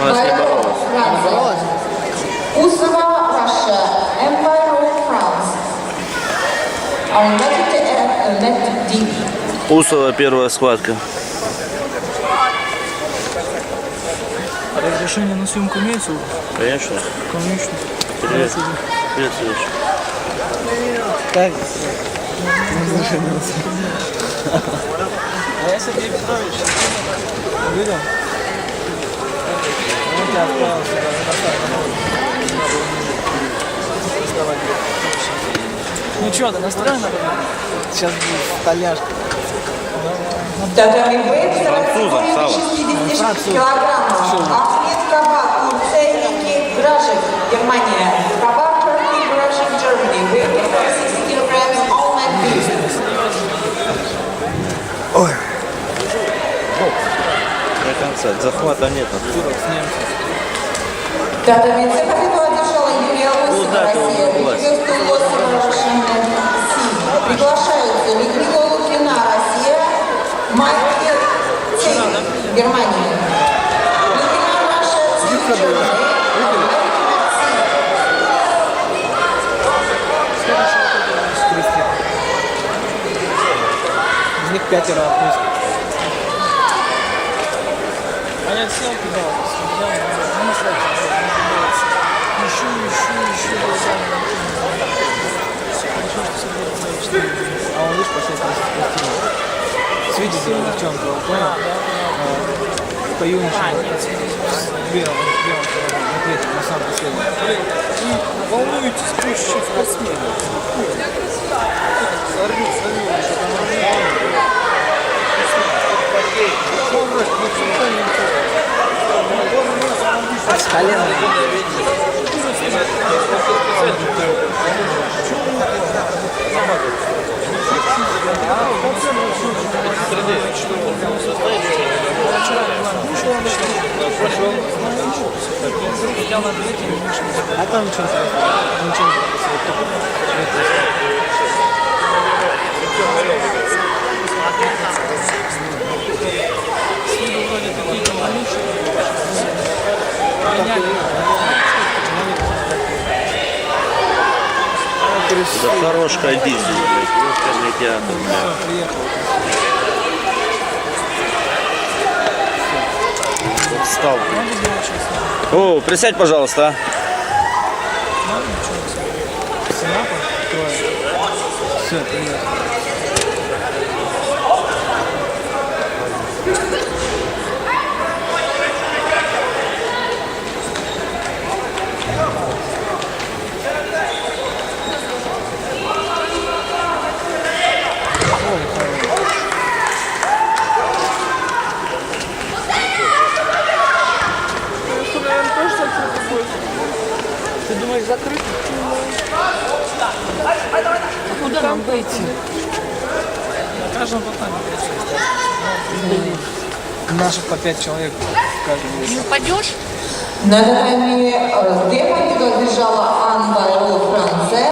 Она с ней боролась. Франция. Усова, Russia. Empire of France. Uh, met deep. Усова первая схватка. Разрешение на съемку имеется? Конечно. Конечно. Привет. Привет, Сереж. Так. А я Сергей Петрович. Видел? Ну что, ты настроен? Сейчас будет стольняшка. Татами вейт Французом, Сава. 56 килограммов. Ахмед Кабак, Турция, Гражик, Германия. Кабак, Turkey, Гражик, Germany. Weight 60 kilograms, all men beast. До конца. Захвата нет. Татами це победу одержала Юлия Лосева, да, Россия. Приветствую Лосева, Sea. Приглашаются Людмила Лукина, Россия. Майкл Цейн, Германия. Лукина, Germany. Из них пятеро нет, съемки давай. Видео девчонка, он понял? По юноше. Белым, с белым килограммом. Ответит на самом последний. Волнуетесь больше, чем спортсмены. С колена. А там? Ничего не происходит. Да хорош ходить здесь, блядь. Театр, блядь. Встал. О, присядь, пожалуйста. Трое. Все, приехал. Думаешь, закрыто? Куда нам выйти? На каждом. Наших по пять человек в каждом. Не упадешь? На данный момент, э, где победу одержала Анна Франция.